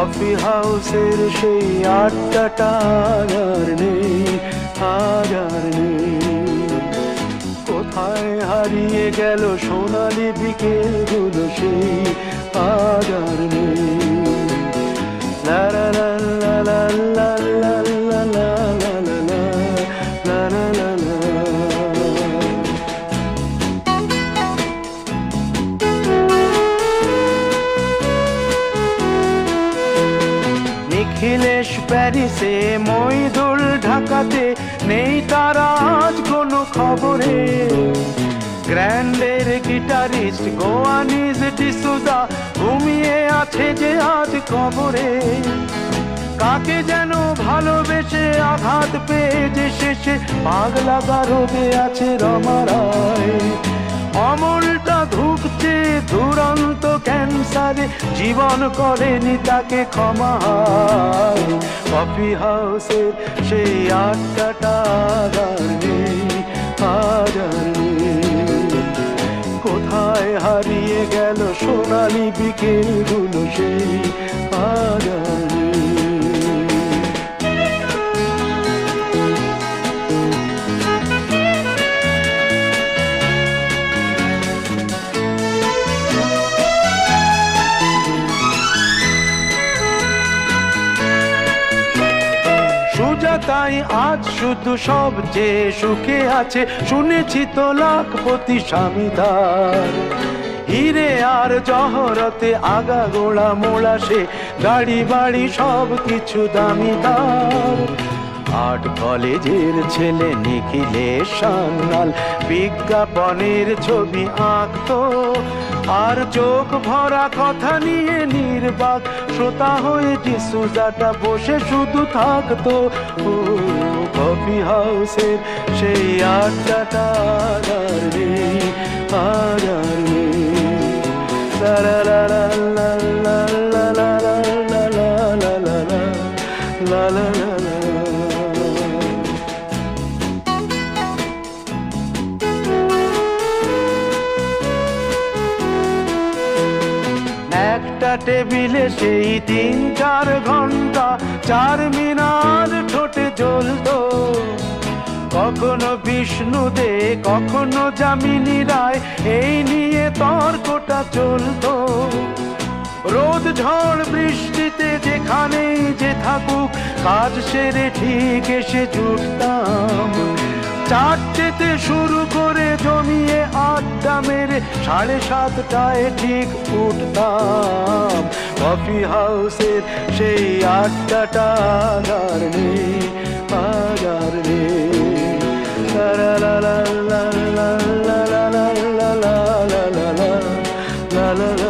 Coffee হাউসের সেই আড্ডাটা আর নেই আজ আর নেই। কোথায় হারিয়ে গেল সোনালি বিকেলগুলো সেই আজ আর নেই নিখিলেশ প্যারিসে, মইদুল ঢাকাতে নেই তারা আজ কোনো খবরে। গ্র্যান্ডের গিটারিস্ট গোয়ানিজ ডিসুজা ঘুমিয়ে আছে যে আজ কবরে। কাকে যেন ভালোবেসে আঘাত পেয়ে যে শেষে পাগলা গারদে আছে রমারায় অমলটা ধুকছে, দুরন্ত ক্যান্সারে জীবন করেনি তাকে ক্ষমা। কফি হাউসের সেই আটটা আর কোথায় হারিয়ে গেল সোনালি বিকেলগুলো সেই সুজাতাই আজ শুধু সব যে সুখে আছে, শুনেছি তো লাখপতি স্বামীদার। হিরে আর জহরতে আগা গোড়া মোড়া সে গাড়ি বাড়ি সব কিছু দামিদার আর্ট কলেজের ছেলে নিখিলেশ সান্যাল, বিজ্ঞাপনের ছবি আঁকতো। আর চোখ ভরা কথা নিয়ে নির্বাক শ্রোতা হয়ে ডিসুজাটা বসে শুধু থাকতো ও কফি হাউসের সেই আড্ডাটা একটা টেবিলে সেই তিন, চার ঘণ্টা, চার মিনার ঠোঁটে জ্বলতো। কখনো বিষ্ণু দে কখনো যামিনী রায়, এই নিয়ে তর্কটা চলতো। রোদ, ঝড়, বৃষ্টিতে যেখানেই যে থাকুক, কাজ সেরে ঠিক এসে জুটতাম চারটেতে শুরু করে জমিয়ে আড্ডা মেরে সাড়ে সাতটায় ঠিক উঠতাম কফি হাউসের সেই আটটাটা আর নেই আর নেই লা লা লা লা লা লা লা লা লা লা লা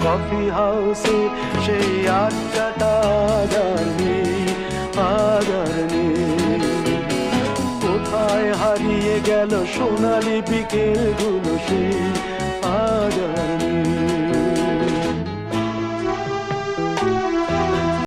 কফি হাউসে সেই আড্ডাটা জানি আগার কোথায় হারিয়ে গেল সোনালি বিকেলগুলো সেই নেই